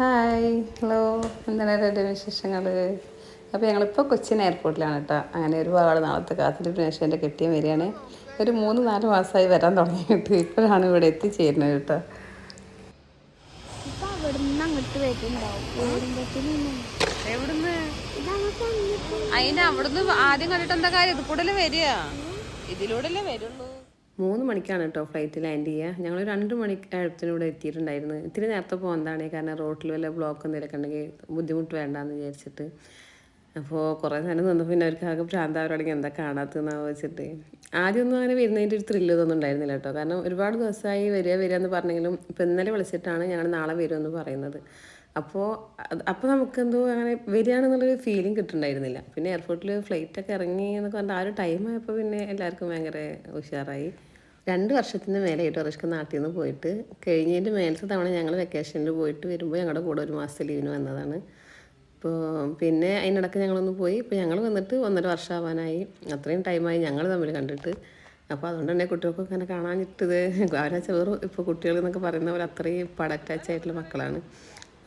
Hi hello എന്താണ് എന്റെ വിശേഷങ്ങൾ അപ്പോൾ ഞങ്ങളിപ്പോൾ കൊച്ചിൻ എയർപോർട്ടിലാണ് കേട്ടോ. അങ്ങനെ ഒരുപാട് നാളത്തെ കാത്തിരിപ്പിന് ശേഷം എന്റെ കെട്ടിയ വരികയാണ്. ഒരു മൂന്ന് നാല് മാസമായി വരാൻ തുടങ്ങിയിട്ട് ഇപ്പോഴാണ് ഇവിടെ എത്തിച്ചേരുന്നത് കേട്ടോ. അതിന് അവിടുന്ന് ആദ്യം കണ്ടിട്ട് എന്താ കാര്യം? ഇത് കൂടെ വരിക? ഇതിലൂടെ അല്ലേ വരുള്ളൂ. മൂന്ന് മണിക്കാണ് കേട്ടോ ഫ്ലൈറ്റ് ലാൻഡ് ചെയ്യുക. ഞങ്ങൾ രണ്ട് മണി ഇവിടെ എത്തിയിട്ടുണ്ടായിരുന്നു. ഇത്തിരി നേരത്തെ പോകുന്നതാണ് കാരണം റോട്ടിൽ വല്ല ബ്ലോക്ക് എന്തെങ്കിലുമൊക്കെ ഉണ്ടെങ്കിൽ ബുദ്ധിമുട്ട് വേണ്ടാന്ന് വിചാരിച്ചിട്ട്. അപ്പോൾ കുറേ നേരം നിന്ന് പിന്നെ അവർക്ക് ആകെ ഭ്രാന്താവരോടെങ്കിൽ എന്താ കാണാത്തതെന്നാണ് വെച്ചിട്ട് ആദ്യമൊന്നും അങ്ങനെ വരുന്നതിന്റെ ഒരു ത്രില്ല് ഇതൊന്നും ഉണ്ടായിരുന്നില്ല കേട്ടോ. കാരണം ഒരുപാട് ദിവസമായി വരിക വരിക എന്ന് പറഞ്ഞെങ്കിലും ഇപ്പം ഇന്നലെ വിളിച്ചിട്ടാണ് ഞങ്ങൾ നാളെ വരുമെന്ന് പറയുന്നത്. അപ്പോൾ അപ്പോൾ നമുക്കെന്തോ അങ്ങനെ വരികയാണെന്നുള്ളൊരു ഫീലിംഗ് കിട്ടുന്നുണ്ടായിരുന്നില്ല. പിന്നെ എയർപോർട്ടിൽ ഫ്ലൈറ്റൊക്കെ ഇറങ്ങി എന്നൊക്കെ പറഞ്ഞാൽ ആ ഒരു ടൈം ആയപ്പോൾ പിന്നെ എല്ലാവർക്കും ഭയങ്കര ഉഷാറായി. രണ്ട് വർഷത്തിന് മേലെ ആയിട്ട് റിസ്ക് നാട്ടിൽ നിന്ന് പോയിട്ട്. കഴിഞ്ഞതിന്റെ മേലത്തെ തവണ ഞങ്ങൾ വെക്കേഷനിൽ പോയിട്ട് വരുമ്പോൾ ഞങ്ങളുടെ കൂടെ ഒരു മാസത്തെ ലീവിന് വന്നതാണ്. ഇപ്പോൾ പിന്നെ അതിനിടയ്ക്ക് ഞങ്ങളൊന്ന് പോയി. ഇപ്പോൾ ഞങ്ങൾ വന്നിട്ട് ഒന്നര വർഷം ആവാനായി അത്രയും ടൈമായി ഞങ്ങൾ തമ്മിൽ കണ്ടിട്ട്. അപ്പോൾ അതുകൊണ്ട് തന്നെ കുട്ടികൾക്ക് അങ്ങനെ കാണാനിട്ടത് അവരാ ചെറു ഇപ്പോൾ കുട്ടികൾ എന്നൊക്കെ പറയുന്ന പോലെ അത്രയും പട അറ്റാച്ച് ആയിട്ടുള്ള മക്കളാണ്.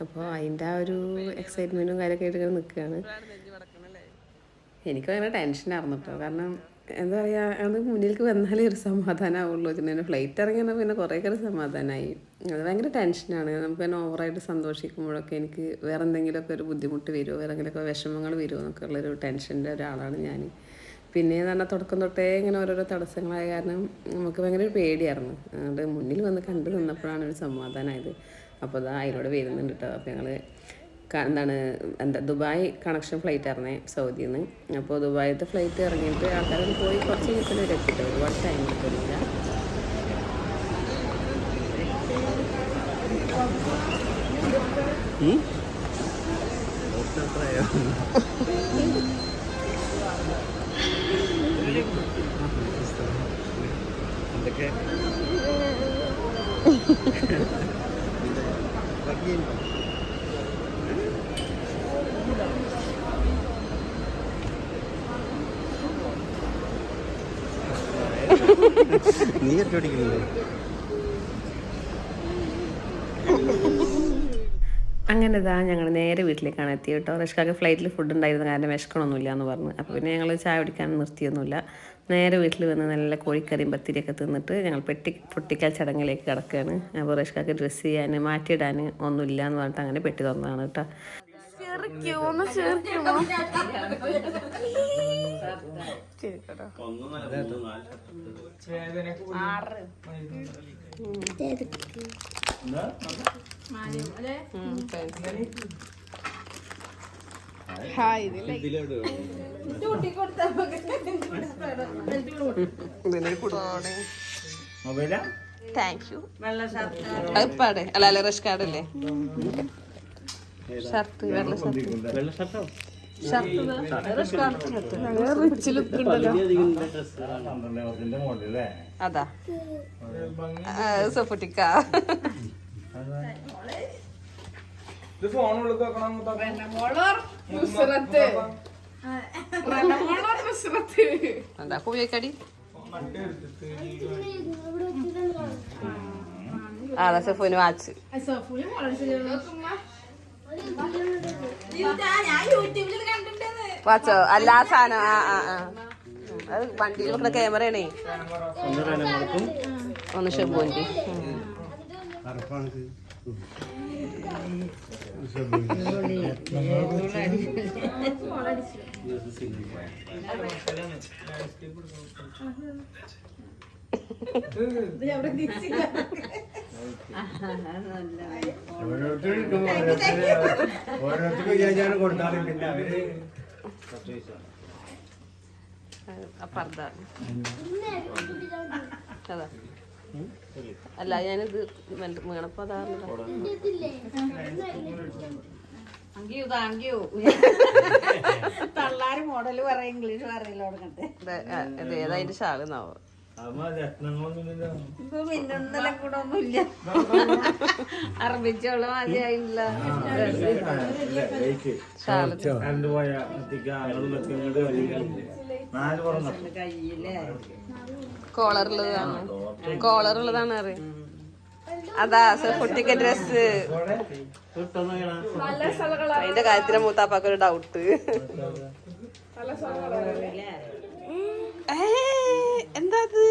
അപ്പോൾ അതിന്റെ ആ ഒരു എക്സൈറ്റ്മെന്റും കാര്യമൊക്കെ ആയിട്ട് ഇങ്ങനെ നിൽക്കുകയാണ് എനിക്ക് ഭയങ്കര ടെൻഷനായിരുന്നു കേട്ടോ കാരണം എന്താ പറയുക അത് മുന്നിലേക്ക് വന്നാലേ ഒരു സമാധാനമാവുള്ളൂ പിന്നെ ഫ്ലൈറ്റ് ഇറങ്ങിയാൽ പിന്നെ കുറേയൊക്കെ ഒരു സമാധാനമായി അത് ഭയങ്കര ടെൻഷനാണ് നമുക്ക് തന്നെ ഓവറായിട്ട് സന്തോഷിക്കുമ്പോഴൊക്കെ എനിക്ക് വേറെ എന്തെങ്കിലുമൊക്കെ ഒരു ബുദ്ധിമുട്ട് വരുമോ വേറെ എന്തെങ്കിലുമൊക്കെ വിഷമങ്ങൾ വരുമോ എന്നൊക്കെ ഉള്ളൊരു ടെൻഷന്റെ ഒരാളാണ് ഞാൻ പിന്നെ എന്ന് പറഞ്ഞാൽ തുടക്കം തൊട്ടേ ഇങ്ങനെ ഓരോരോ തടസ്സങ്ങളായ കാരണം നമുക്ക് ഭയങ്കര ഒരു പേടിയായിരുന്നു. അതുകൊണ്ട് മുന്നിൽ വന്ന് കണ്ടു നിന്നപ്പോഴാണ് ഒരു സമാധാനമായത് അപ്പോൾ അതാ അതിലൂടെ വരുന്നുണ്ട് കേട്ടോ അപ്പോൾ ഞങ്ങൾ എന്താണ് എന്താ ദുബായ് കണക്ഷൻ ഫ്ലൈറ്റ് ഇറങ്ങി സൗദിയിൽ നിന്ന് അപ്പോൾ ദുബായിത്തെ ഫ്ലൈറ്റ് ഇറങ്ങിയിട്ട് ആൾക്കാരും പോയി കുറച്ച് ദിവസം വരെ എത്തിയിട്ട് ഒരുപാട് ടൈം കിട്ടുന്നില്ല എന്തൊക്കെ? നീ ഒറ്റടിക്കുന്നില്ലേ അങ്ങനെ ഇതാ ഞങ്ങൾ നേരെ വീട്ടിലേക്കാണ് എത്തിയത് കേട്ടോ. റഷ്കാക്ക് ഫ്ലൈറ്റിൽ ഫുഡ് ഉണ്ടായിരുന്നു കാരണം വിശക്കണമൊന്നുമില്ല എന്ന് പറഞ്ഞു. അപ്പോൾ പിന്നെ ഞങ്ങൾ ചായ കുടിക്കാൻ നിർത്തിയൊന്നുമില്ല. നേരെ വീട്ടിൽ വന്ന് നല്ല കോഴിക്കറിയും പത്തിരിയൊക്കെ തിന്നിട്ട് ഞങ്ങൾ പെട്ടി പൊട്ടിക്കൽ ചടങ്ങിലേക്ക് കിടക്കുകയാണ്. അപ്പോൾ റഷ്കാക്ക് ഡ്രസ്സ് ചെയ്യാൻ മാറ്റിയിടാൻ ഒന്നുമില്ല എന്ന് പറഞ്ഞിട്ട് അങ്ങനെ പെട്ടി തുറന്നതാണ് കേട്ടോ. താങ്ക് യു അല്ല അല്ല റഷ് കാർഡല്ലേ ഷർട്ട് വെള്ള ഷർട്ട് വെള്ള ഷർട്ടോ അതാ. സൊഫുട്ടിക്ക എന്താ ഉപയോഗിക്കടി അതാ സൊഫുവിന് വാച്ച്. വാച്ചോ അല്ലാ സാധനം ആ ആ ആ. അത് വണ്ടിയിൽ വെക്കുന്ന ക്യാമറയാണേ. ഒന്ന് റനങ്ങൾക്കും ഒന്ന് ഷെബുവിന്റെ ഓരോരുത്തർക്ക് കൊടുത്താലും പിന്നെ അവർ അതാ അല്ല ഞാനിത് വീണപ്പോ അതാ തള്ളാര് മോഡൽ പറ ഇംഗ്ലീഷ് ഇത് ഏതാ നാവോ രത്നങ്ങളൊന്നുമില്ലല്ലോ ഇപ്പൊ മിന്നുന്നലെ കൂടെ ഒന്നുമില്ല അറബിച്ചോളം മതിയായില്ല കോളറുള്ളതാണ് കോളറുള്ളതാണ് അറിയാം അതാ കുട്ടിക്ക് ഡ്രസ് അതിന്റെ കാര്യത്തിലെ മൂത്താപ്പാക്കൊരു ഡൗട്ട് ഡൗട്ട് എന്താ അത്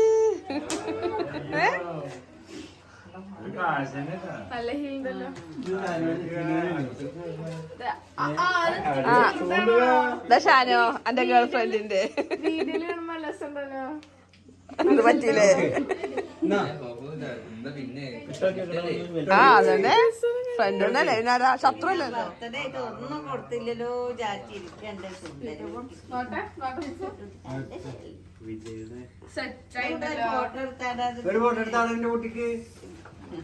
ഷാനോ എന്റെ ഗേൾ ഫ്രണ്ടിന്റെ പറ്റിയില്ലേ? ആ അതന്നെ. ഫ്രണ്ട് ഉണ്ടല്ലേ പിന്നെ ആരാ? ശത്രു അല്ലല്ലോ ഒന്നും കൊടുത്തില്ലല്ലോ ഒരു ഫോട്ടോ എടുത്താലോ എന്റെ കുട്ടിക്ക്?